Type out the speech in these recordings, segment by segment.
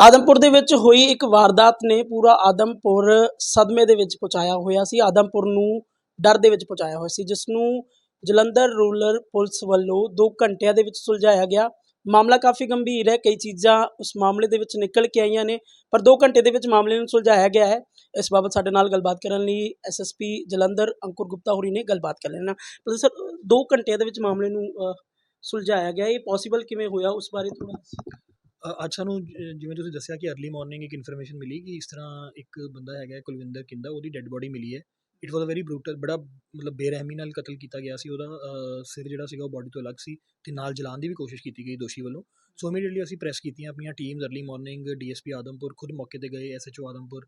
ਆਦਮਪੁਰ ਦੇ ਵਿੱਚ ਹੋਈ ਇੱਕ ਵਾਰਦਾਤ ਨੇ ਪੂਰਾ ਆਦਮਪੁਰ ਸਦਮੇ ਦੇ ਵਿੱਚ ਪਹੁੰਚਾਇਆ ਹੋਇਆ ਸੀ, ਆਦਮਪੁਰ ਨੂੰ ਡਰ ਦੇ ਵਿੱਚ ਪਹੁੰਚਾਇਆ ਹੋਇਆ ਸੀ ਜਿਸ ਨੂੰ ਜਲੰਧਰ ਰੂਰਲ ਪੁਲਿਸ ਵੱਲੋਂ 2 ਘੰਟਿਆਂ ਦੇ ਵਿੱਚ ਸੁਲਝਾਇਆ ਗਿਆ। ਮਾਮਲਾ ਕਾਫੀ ਗੰਭੀਰ ਹੈ, ਕਈ ਚੀਜ਼ਾਂ ਉਸ ਮਾਮਲੇ ਦੇ ਵਿੱਚ ਨਿਕਲ ਕੇ ਆਈਆਂ ਨੇ, ਪਰ 2 ਘੰਟੇ ਦੇ ਵਿੱਚ ਮਾਮਲੇ ਨੂੰ ਸੁਲਝਾਇਆ ਗਿਆ ਹੈ। ਇਸ ਬਾਬਤ ਸਾਡੇ ਨਾਲ ਗੱਲਬਾਤ ਕਰਨ ਲਈ ਐਸਐਸਪੀ ਜਲੰਧਰ ਅੰਕੁਰ ਗੁਪਤਾ ਹੋਰੀ ਨੇ ਗੱਲਬਾਤ ਕਰ ਲੈਣਾ। ਪਰ ਸਰ 2 ਘੰਟਿਆਂ ਦੇ ਵਿੱਚ ਮਾਮਲੇ ਨੂੰ ਸੁਲਝਾਇਆ ਗਿਆ, ਇਹ ਪੋਸੀਬਲ ਕਿਵੇਂ ਹੋਇਆ? ਉਸ ਬਾਰੇ ਥੋੜਾ ਅ- ਅੱਜ ਸਾਨੂੰ ਜਿਵੇਂ ਤੁਸੀਂ ਦੱਸਿਆ ਕਿ ਅਰਲੀ ਮਾਰਨਿੰਗ ਇੱਕ ਇਨਫੋਰਮੇਸ਼ਨ ਮਿਲੀ ਕਿ ਇਸ ਤਰ੍ਹਾਂ ਇੱਕ ਬੰਦਾ ਹੈਗਾ ਕੁਲਵਿੰਦਰ ਕਿੰਦਾ, ਉਹਦੀ ਡੈੱਡ ਬੋਡੀ ਮਿਲੀ ਹੈ। It was a very brutal ਬੜਾ ਮਤਲਬ ਬੇਰਹਿਮੀ ਨਾਲ ਕਤਲ ਕੀਤਾ ਗਿਆ ਸੀ, ਉਹਦਾ ਸਿਰ ਜਿਹੜਾ ਸੀਗਾ ਉਹ ਬੋਡੀ ਤੋਂ ਅਲੱਗ ਸੀ ਤੇ ਨਾਲ ਜਲਾਉਣ ਦੀ ਵੀ ਕੋਸ਼ਿਸ਼ ਕੀਤੀ ਗਈ ਦੋਸ਼ੀ ਵੱਲੋਂ। ਸੋ ਇਮੀਡੀਏਟਲੀ ਅਸੀਂ ਪ੍ਰੈਸ ਕੀਤੀਆਂ ਆਪਣੀਆਂ teams early morning DSP Adampur ਖੁਦ ਮੌਕੇ ਤੇ ਗਏ ਐਸਐਚਓ ਆਦਮਪੁਰ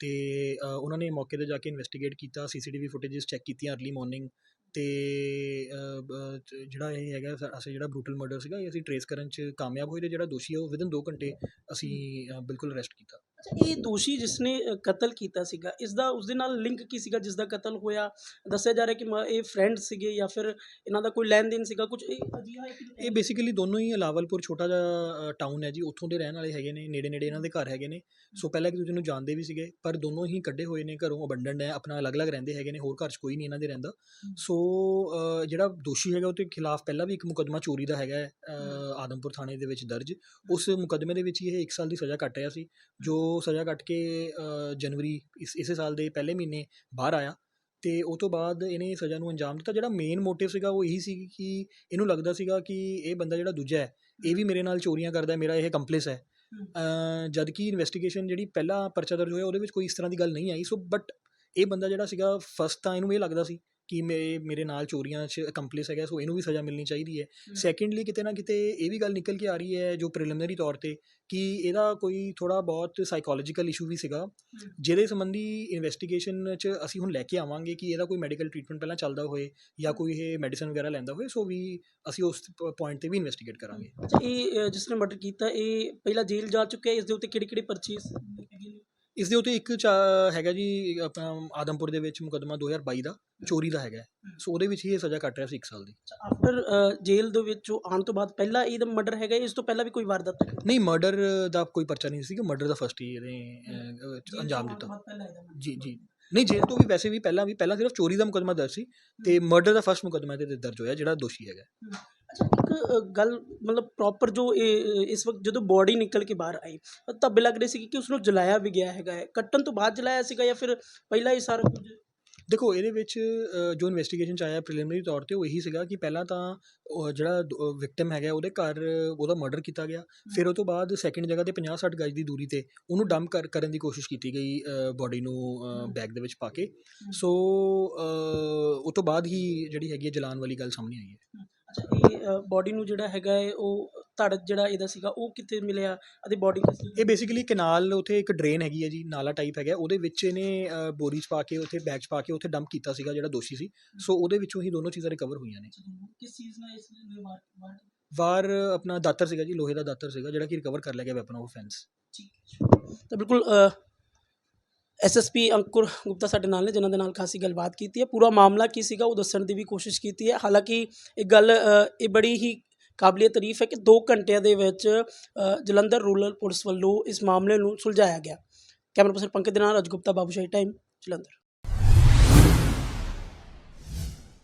ਤੇ ਉਹਨਾਂ ਨੇ ਮੌਕੇ ਤੇ ਜਾ ਕੇ ਇਨਵੈਸਟੀਗੇਟ ਕੀਤਾ ਸੀਸੀਟੀਵੀ ਫੁਟੇजेस ਚੈੱਕ ਕੀਤੀਆਂ ਅਰਲੀ ਮਾਰਨਿੰਗ ਤੇ ਅ, ਬ- ਜ- ਜਿਹੜਾ ਇਹ ਹੈਗਾ ਅਸੀਂ ਜਿਹੜਾ ਬਰੂਟਲ ਮਰਡਰ ਸੀਗਾ ਇਹ ਅਸੀਂ ਟਰੇਸ ਕਰਨ ਚ ਕਾਮਯਾਬ ਹੋਏ ਤੇ ਜਿਹੜਾ ਦੋਸ਼ੀ ਹੈ ਉਹ ਵਿਦਨ 2 ਘੰਟੇ ਅਸੀਂ ਬਿਲਕੁਲ ਅਰੈਸਟ ਕੀਤਾ। ਅੱਛਾ ਇਹ ਦੋਸ਼ੀ ਜਿਸਨੇ ਅ, ਕਤਲ ਕੀਤਾ ਸੀਗਾ ਇਸ ਦਾ ਉਸ ਦੇ ਨਾਲ ਲਿੰਕ ਕੀ ਸੀਗਾ? ਜਿਸ ਦਾ ਕਤਲ ਹੋਇਆ ਦੱਸਿਆ ਜਾ ਰਿਹਾ ਕਿ ਮ- ਇਹ ਫਰੈਂਡ ਸੀਗੇ ਜਾਂ ਫਿਰ ਇਹਨਾਂ ਦਾ ਕੋਈ ਲੈਣ ਦੇਣ ਸੀਗਾ ਕੁਝ ਇਹ ਅਜਿਹਾ ਇੱਕ ਇਹ ਬੇਸਿਕਲੀ ਦੋਨੋਂ ਹੀ ਲਾਵਲਪੁਰ ਛੋਟਾ ਜਿਹਾ ਟਾਊਨ ਹੈ ਜੀ ਉੱਥੋਂ ਦੇ ਰਹਿਣ ਵਾਲੇ ਹੈਗੇ ਨੇ ਨੇੜੇ ਨੇੜੇ ਇਹਨਾਂ ਦੇ ਘਰ ਹੈਗੇ ਨੇ। ਸੋ ਪਹਿਲਾਂ ਇੱਕ ਦੂਜੇ ਨੂੰ ਜਾਣਦੇ ਵੀ ਸੀਗੇ ਪਰ ਦੋਨੋਂ ਹੀ ਕੱਢੇ ਹੋਏ ਨੇ ਘਰੋਂ ਅਬੰਡੈਂਡ ਹੈ ਆਪਣਾ ਅਲੱਗ-ਅਲੱਗ ਰਹਿੰਦੇ ਹੈਗੇ ਨੇ ਹੋਰ ਘਰ 'ਚ ਕੋਈ ਨਹੀਂ ਇਹਨਾਂ ਦੇ ਰਹਿੰਦਾ। ਸੋ ਅ, ਜਿਹੜਾ ਦੋਸ਼ੀ ਹੈਗਾ ਉਹਦੇ ਖਿਲਾਫ ਪਹਿਲਾਂ ਵੀ ਇੱਕ ਮੁਕੱਦਮਾ ਚੋਰੀ ਦਾ ਹੈਗਾ ਹੈ, ਅ, ਆਦਮਪੁਰ ਥਾਣੇ ਦੇ ਵਿੱਚ ਦਰਜ। ਉਸ ਮੁਕੱਦਮੇ ਦੇ ਵਿੱਚ ਹੀ ਇਹ 1 ਸਾਲ ਦੀ ਸਜ਼ਾ ਕੱਟ ਰਿਹਾ ਸੀ ਜੋ ਸਜ਼ਾ ਕੱਟ ਕੇ ਜਨਵਰੀ ਇਸ ਇਸੇ ਸਾਲ ਦੇ ਪਹਿਲੇ ਮਹੀਨੇ ਬਾਹਰ ਆਇਆ ਤੇ ਉਹ ਤੋਂ ਬਾਅਦ ਇਹਨੇ ਸਜ਼ਾ ਨੂੰ ਅੰਜਾਮ ਦਿੱਤਾ। ਜਿਹੜਾ ਮੇਨ ਮੋਟਿਵ ਸੀਗਾ ਉਹ ਇਹੀ ਸੀ ਕਿ ਇਹਨੂੰ ਲੱਗਦਾ ਸੀਗਾ ਕਿ ਇਹ ਬੰਦਾ ਜਿਹੜਾ ਦੂਜਾ ਹੈ ਇਹ ਵੀ ਮੇਰੇ ਨਾਲ ਚੋਰੀਆਂ ਕਰਦਾ ਹੈ ਮੇਰਾ ਇਹ ਕੰਪਲਿਸ ਹੈ। ਅ, ਜਦ ਕਿ ਇਨਵੈਸਟੀਗੇਸ਼ਨ ਜਿਹੜੀ ਪਹਿਲਾ ਪਰਚਾ ਦਰਜ ਹੋਇਆ ਉਹਦੇ ਵਿੱਚ ਕੋਈ ਇਸ ਤਰ੍ਹਾਂ ਦੀ ਗੱਲ ਨਹੀਂ ਆਈ। ਸੋ ਬਟ ਇਹ ਬੰਦਾ ਜਿਹੜਾ ਸੀਗਾ ਫਸਟ ਤਾਂ ਇਹਨੂੰ ਇਹ ਲੱਗਦਾ ਸੀ ਕਿ ਮੇ ਮੇਰੇ ਨਾਲ ਚੋਰੀਆਂ 'ਚ ਕੰਪਲਿਸ ਹੈਗਾ ਸੋ ਇਹਨੂੰ ਵੀ ਸਜ਼ਾ ਮਿਲਣੀ ਚਾਹੀਦੀ ਹੈ। ਸੈਕੰਡਲੀ ਕਿਤੇ ਨਾ ਕਿਤੇ ਇਹ ਵੀ ਗੱਲ ਨਿਕਲ ਕੇ ਆ ਰਹੀ ਹੈ ਜੋ ਪ੍ਰੀਲਿਮਿਨਰੀ ਤੌਰ ਤੇ ਕਿ ਇਹਦਾ ਕੋਈ ਥੋੜਾ ਬਹੁਤ ਸਾਈਕੋਲੋਜੀਕਲ ਇਸ਼ੂ ਵੀ ਸੀਗਾ। ਜਿਹਦੇ ਸੰਬੰਧੀ ਇਨਵੈਸਟੀਗੇਸ਼ਨ 'ਚ ਅਸੀਂ ਹੁਣ ਲੈ ਕੇ ਆਵਾਂਗੇ ਕਿ ਇਹਦਾ ਕੋਈ ਮੈਡੀਕਲ ਟ੍ਰੀਟਮੈਂਟ ਪਹਿਲਾਂ ਚੱਲਦਾ ਹੋਏ ਜਾਂ ਕੋਈ ਇਹ ਮੈਡੀਸਨ ਵਗੈਰਾ ਲੈਂਦਾ ਹੋਏ ਸੋ ਵੀ ਅਸੀਂ ਉਸ ਪੁਆਇੰਟ ਤੇ ਵੀ ਇਨਵੈਸਟੀਗੇਟ ਕਰਾਂਗੇ। ਅੱਛਾ ਇਹ ਅ, ਜਿਸਨੇ ਮਰਡਰ ਕੀਤਾ ਇਹ ਪਹਿਲਾਂ ਜੇਲ੍ਹ ਜਾ ਚੁੱਕਿਆ ਇਸ ਦੇ ਉੱਤੇ ਕਿਹੜੀ ਕਿਹੜੀ ਪਰਚੇਸ ਇਸ ਦੇ ਉੱਤੇ ਇੱਕ ਚਾ- ਹੈਗਾ ਜੀ ਆਪਣਾ ਆਦਮਪੁਰ ਦੇ ਵਿੱਚ ਮੁਕੱਦਮਾ 2022 ਦਾ ਚੋਰੀ ਦਾ ਹੈਗਾ। ਸੋ ਉਹਦੇ ਵਿੱਚ ਹੀ ਇਹ ਸਜ਼ਾ ਕੱਟ ਰਿਹਾ ਸੀ 1 ਸਾਲ ਦੀ। ਆਫਟਰ ਜੇਲ੍ਹ ਦੇ ਵਿੱਚੋਂ ਆਉਣ ਤੋਂ ਬਾਅਦ ਪਹਿਲਾਂ ਇਹਦਾ ਮਰਡਰ ਹੈਗਾ ਇਸ ਤੋਂ ਪਹਿਲਾਂ ਵੀ ਕੋਈ ਵਾਰਦਾਤ ਨਹੀਂ ਮਰਡਰ ਦਾ ਕੋਈ ਪਰਚਾ ਨਹੀਂ ਸੀ ਮਰਡਰ ਦਾ ਫਸਟ ਹੀ ਇਹਨੇ ਅਹ, ਅਹ, ਅੰਜਾਮ ਦਿੱਤਾ। ਜੀ ਜੀ। ਨਹੀਂ ਜੇਲ੍ਹ ਤੋਂ ਵੀ ਵੈਸੇ ਵੀ ਪਹਿਲਾਂ ਵੀ ਪਹਿਲਾਂ ਸਿਰਫ ਚੋਰੀ ਦਾ ਮੁਕੱਦਮਾ ਦਰਜ ਸੀ ਤੇ ਮਰਡਰ ਦਾ ਫਸਟ ਮੁਕੱਦਮਾ ਇਹਦੇ ਤੇ ਦਰਜ ਹੋਇਆ ਜਿਹੜਾ ਦੋਸ਼ੀ ਹੈਗਾ। ਗੱਲ ਮਤਲਬ ਪ੍ਰੋਪਰ ਜੋ ਇਸ ਵਕਤ ਜਦੋਂ ਬੋਡੀ ਨਿਕਲ ਕੇ ਬਾਹਰ ਆਈ ਤਾਂ ਬਿ ਲੱਗ ਰਹੀ ਸੀ ਕਿ ਉਸ ਨੂੰ ਜਲਾਇਆ ਵੀ ਗਿਆ ਹੈਗਾ ਹੈ। ਕੱਟਣ ਤੋਂ ਬਾਅਦ ਜਲਾਇਆ ਸੀਗਾ ਜਾਂ ਫਿਰ ਪਹਿਲਾਂ ਹੀ ਸਾਰਾ ਕੁਝ? ਦੇਖੋ ਇਹਦੇ ਵਿੱਚ ਜੋ ਇਨਵੈਸਟੀਗੇਸ਼ਨ ਚ ਆਇਆ ਪ੍ਰੀਲਿਮਿਨਰੀ ਤੌਰ ਤੇ ਉਹ ਇਹੀ ਸੀਗਾ ਕਿ ਪਹਿਲਾਂ ਤਾਂ ਜਿਹੜਾ ਵਿਕਟਿਮ ਹੈਗਾ ਉਹਦੇ ਘਰ ਉਹਦਾ ਮਰਡਰ ਕੀਤਾ ਗਿਆ। ਫਿਰ ਉਹ ਤੋਂ ਬਾਅਦ ਸੈਕਿੰਡ ਜਗ੍ਹਾ ਤੇ 50 60 ਗਜ ਦੀ ਦੂਰੀ ਤੇ ਉਹਨੂੰ ਡੰਪ ਕਰ ਕਰਨ ਦੀ ਕੋਸ਼ਿਸ਼ ਕੀਤੀ ਗਈ ਬਾਡੀ ਨੂੰ ਬੈਗ ਦੇ ਵਿੱਚ ਪਾ ਕੇ। ਸੋ ਉਹ ਤੋਂ ਬਾਅਦ ਹੀ ਜਿਹੜੀ ਹੈਗੀ ਹੈ ਜਲਾਨ ਵਾਲੀ ਗੱਲ ਸਾਹਮਣੇ ਆਈ ਹੈ। ਇਹ ਬੋਡੀ ਨੂੰ ਜਿਹੜਾ ਹੈਗਾ ਹੈ ਉਹ ਧੜ ਜਿਹੜਾ ਇਹਦਾ ਸੀਗਾ ਉਹ ਕਿੱਥੇ ਮਿਲਿਆ ਅਤੇ ਬੋਡੀ ਇਹ ਬੇਸਿਕਲੀ ਕਨਾਲ ਉਥੇ ਇੱਕ ਡਰੇਨ ਹੈਗੀ ਹੈ ਜੀ ਨਾਲਾ ਟਾਈਪ ਹੈਗਾ ਉਹਦੇ ਵਿੱਚ ਇਹਨੇ ਬੋਰੀ ਚ ਪਾ ਕੇ ਉਥੇ ਬੈਗ ਚ ਪਾ ਕੇ ਉਥੇ ਡੰਪ ਕੀਤਾ ਸੀਗਾ ਜਿਹੜਾ ਦੋਸ਼ੀ ਸੀ। ਸੋ ਉਹਦੇ ਵਿੱਚੋਂ ਹੀ ਦੋਨੋਂ ਚੀਜ਼ਾਂ ਰਿਕਵਰ ਹੋਈਆਂ ਨੇ। ਕਿਸ ਚੀਜ਼ ਨਾਲ ਇਸ ਨੇ ਮਾਰ ਮਾਰ ਵਾਰ ਆਪਣਾ ਦਾਤਰ ਸੀਗਾ ਜੀ ਲੋਹੇ ਦਾ ਦਾਤਰ ਸੀਗਾ ਜਿਹੜਾ ਕਿ ਰਿਕਵਰ ਕਰ ਲਿਆ ਗਿਆ ਵੈਪਨ ਆਫ ਆਫੈਂਸ ਤਾਂ ਬਿਲਕੁਲ ਐਸਐਸਪੀ ਅੰਕੁਰ ਗੁਪਤਾ ਸਾਡੇ ਨਾਲ ਨੇ, ਜਿਨ੍ਹਾਂ ਦੇ ਨਾਲ ਖਾਸੀ ਗੱਲਬਾਤ ਕੀਤੀ ਹੈ। ਪੂਰਾ ਮਾਮਲਾ ਕੀ ਸੀਗਾ, ਉਹ ਦੱਸਣ ਦੀ ਵੀ ਕੋਸ਼ਿਸ਼ ਕੀਤੀ ਹੈ। ਹਾਲਾਂਕਿ ਇਹ ਗੱਲ ਇਹ ਬੜੀ ਹੀ ਕਾਬਲੀਅ ਤਾਰੀਫ ਹੈ ਕਿ 2 ਘੰਟਿਆਂ ਦੇ ਵਿੱਚ ਜਲੰਧਰ ਰੂਰਲ ਪੁਲਿਸ ਵੱਲੋਂ ਇਸ ਮਾਮਲੇ ਨੂੰ ਸੁਲਝਾਇਆ ਗਿਆ। ਕੈਮਰਾ ਪਰਸਨ ਪੰਕਜ ਦੇ ਨਾਲ ਰਜਗੁਪਤਾ ਬਾਬੂਸ਼ਾਹੀ ਟਾਈਮ ਜਲੰਧਰ।